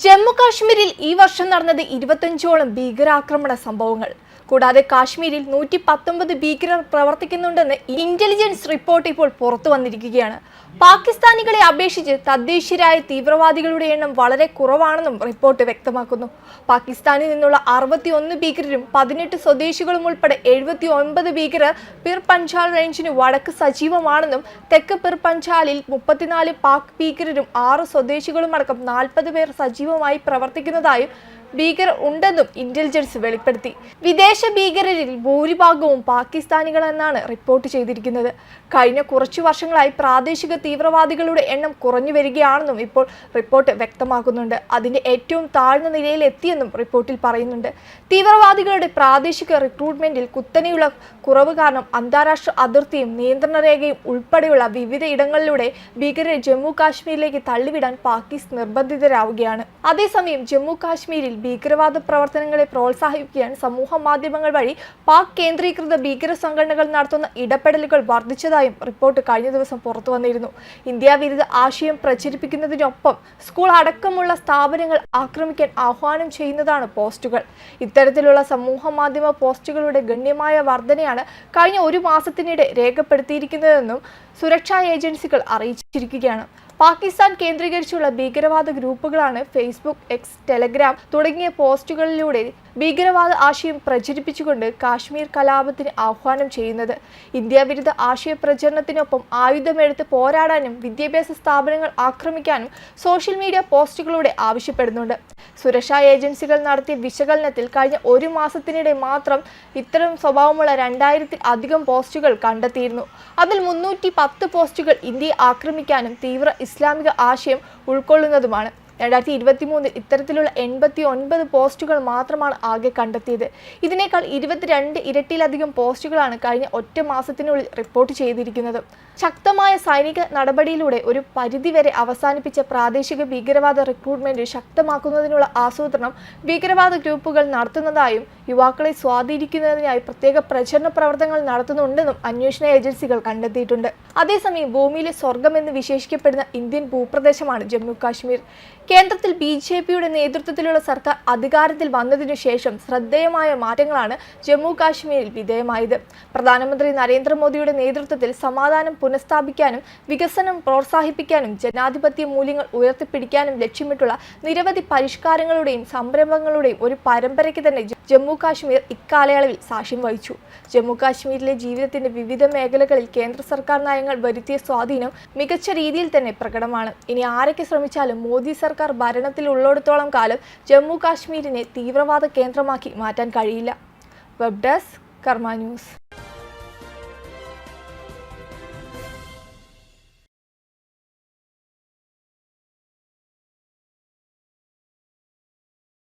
ജമ്മു കാശ്മീരിൽ ഈ വർഷം നടന്നത് ഇരുപത്തഞ്ചോളം ഭീകരാക്രമണ സംഭവങ്ങൾ. കൂടാതെ കാശ്മീരിൽ നൂറ്റി പത്തൊമ്പത് ഭീകരർ പ്രവർത്തിക്കുന്നുണ്ടെന്ന് ഇന്റലിജൻസ് റിപ്പോർട്ട് ഇപ്പോൾ പുറത്തു വന്നിരിക്കുകയാണ്. പാകിസ്ഥാനികളെ അപേക്ഷിച്ച് തദ്ദേശീയരായ തീവ്രവാദികളുടെ എണ്ണം വളരെ കുറവാണെന്നും റിപ്പോർട്ട് വ്യക്തമാക്കുന്നു. പാകിസ്ഥാനിൽ നിന്നുള്ള അറുപത്തി ഒന്ന് ഭീകരരും പതിനെട്ട് സ്വദേശികളും ഉൾപ്പെടെ എഴുപത്തി ഒൻപത് ഭീകരർ പിർ പഞ്ചാൽ റേഞ്ചിന് വടക്ക് സജീവമാണെന്നും തെക്ക് പിർ പഞ്ചാലിൽ മുപ്പത്തിനാല് പാക് ഭീകരരും ആറ് സ്വദേശികളും അടക്കം നാൽപ്പത് പേർ സജീവമായി പ്രവർത്തിക്കുന്നതായും ഭീകരർ ഉണ്ടെന്നും ഇന്റലിജൻസ് വെളിപ്പെടുത്തി. വിദേശ ഭീകരരിൽ ഭൂരിഭാഗവും പാകിസ്ഥാനികളെന്നാണ് റിപ്പോർട്ട് ചെയ്തിരിക്കുന്നത്. കഴിഞ്ഞ കുറച്ചു വർഷങ്ങളായി പ്രാദേശിക തീവ്രവാദികളുടെ എണ്ണം കുറഞ്ഞു വരികയാണെന്നും ഇപ്പോൾ റിപ്പോർട്ട് വ്യക്തമാക്കുന്നുണ്ട്. അതിന്റെ ഏറ്റവും താഴ്ന്ന നിലയിൽ എത്തിയെന്നും റിപ്പോർട്ടിൽ പറയുന്നുണ്ട്. തീവ്രവാദികളുടെ പ്രാദേശിക റിക്രൂട്ട്മെന്റിൽ കുത്തനെയുള്ള കുറവ് കാരണം അന്താരാഷ്ട്ര അതിർത്തിയും നിയന്ത്രണ രേഖയും ഉൾപ്പെടെയുള്ള വിവിധ ഇടങ്ങളിലൂടെ ഭീകരരെ ജമ്മു കാശ്മീരിലേക്ക് തള്ളിവിടാൻ പാകിസ്ഥാൻ നിർബന്ധിതരാവുകയാണ്. അതേസമയം ജമ്മു കാശ്മീരിൽ ഭീകരവാദ പ്രവർത്തനങ്ങളെ പ്രോത്സാഹിപ്പിക്കാൻ സമൂഹ മാധ്യമങ്ങൾ വഴി പാക് കേന്ദ്രീകൃത ഭീകര സംഘടനകൾ നടത്തുന്ന ഇടപെടലുകൾ വർദ്ധിച്ചതായും റിപ്പോർട്ട് കഴിഞ്ഞ ദിവസം പുറത്തു വന്നിരുന്നു. ഇന്ത്യ വിരുദ്ധ ആശയം പ്രചരിപ്പിക്കുന്നതിനൊപ്പം സ്കൂൾ അടക്കമുള്ള സ്ഥാപനങ്ങൾ ആക്രമിക്കാൻ ആഹ്വാനം ചെയ്യുന്നതാണ് പോസ്റ്റുകൾ. ഇത്തരത്തിലുള്ള സമൂഹ മാധ്യമ പോസ്റ്റുകളുടെ ഗണ്യമായ വർധനയാണ് കഴിഞ്ഞ ഒരു മാസത്തിനിടെ രേഖപ്പെടുത്തിയിരിക്കുന്നതെന്നും സുരക്ഷാ ഏജൻസികൾ അറിയിച്ചിരിക്കുകയാണ്. പാകിസ്ഥാൻ കേന്ദ്രീകരിച്ചുള്ള ഭീകരവാദ ഗ്രൂപ്പുകളാണ് ഫേസ്ബുക്ക് എക്സ് ടെലഗ്രാം തുടങ്ങിയ പോസ്റ്റുകളിലൂടെ ഭീകരവാദ ആശയം പ്രചരിപ്പിച്ചുകൊണ്ട് കാശ്മീർ കലാപത്തിന് ആഹ്വാനം ചെയ്യുന്നത്. ഇന്ത്യ വിരുദ്ധ ആശയ പ്രചരണത്തിനൊപ്പം ആയുധമെടുത്ത് പോരാടാനും വിദ്യാഭ്യാസ സ്ഥാപനങ്ങൾ ആക്രമിക്കാനും സോഷ്യൽ മീഡിയ പോസ്റ്റുകളിലൂടെ ആവശ്യപ്പെടുന്നുണ്ട്. സുരക്ഷാ ഏജൻസികൾ നടത്തിയ വിശകലനത്തിൽ കഴിഞ്ഞ ഒരു മാസത്തിനിടെ മാത്രം ഇത്തരം സ്വഭാവമുള്ള രണ്ടായിരത്തിൽ അധികം പോസ്റ്റുകൾ കണ്ടെത്തിയിരുന്നു. അതിൽ മുന്നൂറ്റി പോസ്റ്റുകൾ ഇന്ത്യയെ ആക്രമിക്കാനും തീവ്ര ഇസ്ലാമിക ആശയം ഉൾക്കൊള്ളുന്നതുമാണ്. രണ്ടായിരത്തി ഇരുപത്തി മൂന്നിൽ ഇത്തരത്തിലുള്ള എൺപത്തി ഒൻപത് പോസ്റ്റുകൾ മാത്രമാണ് ആകെ കണ്ടെത്തിയത്. ഇതിനേക്കാൾ ഇരുപത്തിരണ്ട് ഇരട്ടിയിലധികം പോസ്റ്റുകളാണ് കഴിഞ്ഞ ഒറ്റ മാസത്തിനുള്ളിൽ റിപ്പോർട്ട് ചെയ്തിരിക്കുന്നത്. ശക്തമായ സൈനിക നടപടിയിലൂടെ ഒരു പരിധിവരെ അവസാനിപ്പിച്ച പ്രാദേശിക ഭീകരവാദ റിക്രൂട്ട്മെന്റ് ശക്തമാക്കുന്നതിനുള്ള ആസൂത്രണം ഭീകരവാദ ഗ്രൂപ്പുകൾ നടത്തുന്നതായും യുവാക്കളെ സ്വാധീനിക്കുന്നതിനായി പ്രത്യേക പ്രചരണ പ്രവർത്തനങ്ങൾ നടത്തുന്നുണ്ടെന്നും അന്വേഷണ ഏജൻസികൾ കണ്ടെത്തിയിട്ടുണ്ട്. അതേസമയം ഭൂമിയിലെ സ്വർഗമെന്ന് വിശേഷിക്കപ്പെടുന്ന ഇന്ത്യൻ ഭൂപ്രദേശമാണ് ജമ്മു കാശ്മീർ. കേന്ദ്രത്തിൽ ബി ജെ പിയുടെ നേതൃത്വത്തിലുള്ള സർക്കാർ അധികാരത്തിൽ വന്നതിനു ശേഷം ശ്രദ്ധേയമായ മാറ്റങ്ങളാണ് ജമ്മു കാശ്മീരിൽ വിധേയമായത്. പ്രധാനമന്ത്രി നരേന്ദ്രമോദിയുടെ നേതൃത്വത്തിൽ സമാധാനം പുനഃസ്ഥാപിക്കാനും വികസനം പ്രോത്സാഹിപ്പിക്കാനും ജനാധിപത്യ മൂല്യങ്ങൾ ഉയർത്തിപ്പിടിക്കാനും ലക്ഷ്യമിട്ടുള്ള നിരവധി പരിഷ്കാരങ്ങളുടെയും സംരംഭങ്ങളുടെയും ഒരു പരമ്പരയ്ക്ക് തന്നെ ജമ്മു കാശ്മീർ ഇക്കാലയളവിൽ സാക്ഷ്യം വഹിച്ചു. ജമ്മു കാശ്മീരിലെ ജീവിതത്തിന്റെ വിവിധ മേഖലകളിൽ കേന്ദ്ര സർക്കാർ നയങ്ങൾ വരുത്തിയ സ്വാധീനം മികച്ച രീതിയിൽ തന്നെ പ്രകടമാണ്. ഇനി ആരൊക്കെ ശ്രമിച്ചാലും മോദി സർക്കാർ ഭരണത്തിൽ ഉള്ളിടത്തോളം കാലം ജമ്മു കാശ്മീരിനെ തീവ്രവാദ കേന്ദ്രമാക്കി മാറ്റാൻ കഴിയില്ല. Web desk Karma news.